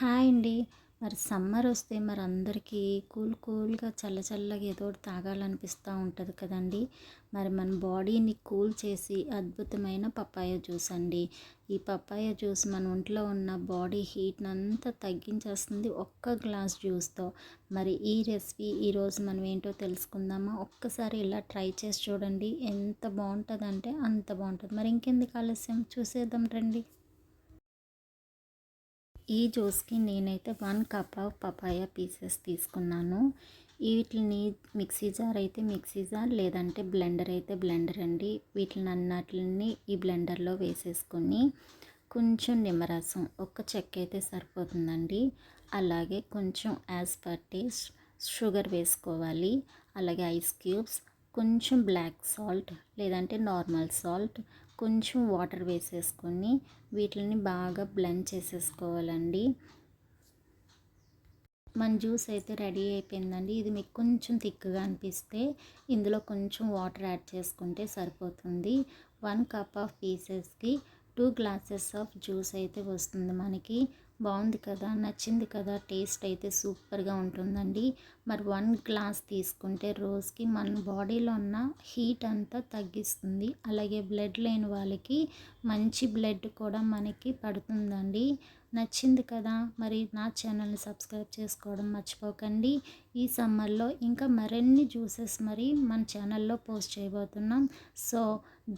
Hi అండి. మరి summer వస్తే మరి అందరికీ కూల్ కూల్గా చల్ల చల్లగా ఏదో ఒకటి తాగాలనిపిస్తూ ఉంటుంది కదండి. మరి మన బాడీని కూల్ చేసి అద్భుతమైన పప్పాయ జ్యూస్ అండి. ఈ పప్పాయ జ్యూస్ మన ఒంట్లో ఉన్న బాడీ హీట్ని అంతా తగ్గించేస్తుంది ఒక్క గ్లాస్ జ్యూస్తో. మరి ఈ రెసిపీ ఈరోజు మనం ఏంటో తెలుసుకుందామా? ఒక్కసారి ఇలా ట్రై చేసి చూడండి. ఎంత బాగుంటుందంటే అంత బాగుంటుంది. మరి ఇంకెందుకు ఆలస్యం? చూసేద్దాం రండి. ఈ జ్యూస్కి నేనైతే one cup of papaya pieces తీసుకున్నాను. వీటిని మిక్సీ జార్ అయితే మిక్సీ జార్ లేదంటే బ్లెండర్ అయితే బ్లెండర్ అండి. వీటిని అన్నట్లని ఈ బ్లెండర్లో వేసేసుకొని కొంచెం నిమ్మరసం ఒక్క చెక్క అయితే సరిపోతుందండి. అలాగే కొంచెం యాజ్ పర్ టేస్ట్ షుగర్ వేసుకోవాలి. అలాగే ఐస్ క్యూబ్స్ కొంచెం బ్లాక్ సాల్ట్ లేదంటే నార్మల్ సాల్ట్ కొంచెం వాటర్ వేసేసుకొని వీటిని బాగా బ్లెండ్ చేసేసుకోవాలండి. మన జ్యూస్ అయితే రెడీ అయిపోయిందండి. ఇది మీకు కొంచెం థిక్గా అనిపిస్తే ఇందులో కొంచెం వాటర్ యాడ్ చేసుకుంటే సరిపోతుంది. వన్ కప్ ఆఫ్ పీసెస్కి టూ గ్లాసెస్ ఆఫ్ జ్యూస్ అయితే వస్తుంది మనకి. బాగుంది కదా నచ్చింది కదా టేస్ట్ అయితే సూపర్గా ఉంటుందండి. మరి వన్ గ్లాస్ తీసుకుంటే రోజుకి మన బాడీలో ఉన్న హీట్ అంతా తగ్గిస్తుంది. అలాగే బ్లడ్ లేని వాళ్ళకి మంచి బ్లడ్ కూడా మనకి పడుతుందండి. నచ్చింది కదా మరి నా ఛానల్ని సబ్స్క్రైబ్ చేసుకోవడం మర్చిపోకండి. ఈ సమ్మర్లో ఇంకా మరిన్ని జ్యూసెస్ మరి మన ఛానల్లో పోస్ట్ చేయబోతున్నాం. So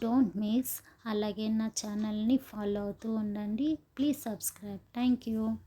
don't miss. అలాగే నా ఛానల్ని ఫాలో అవుతూ ఉండండి. Please subscribe. Thank you. 계십시오.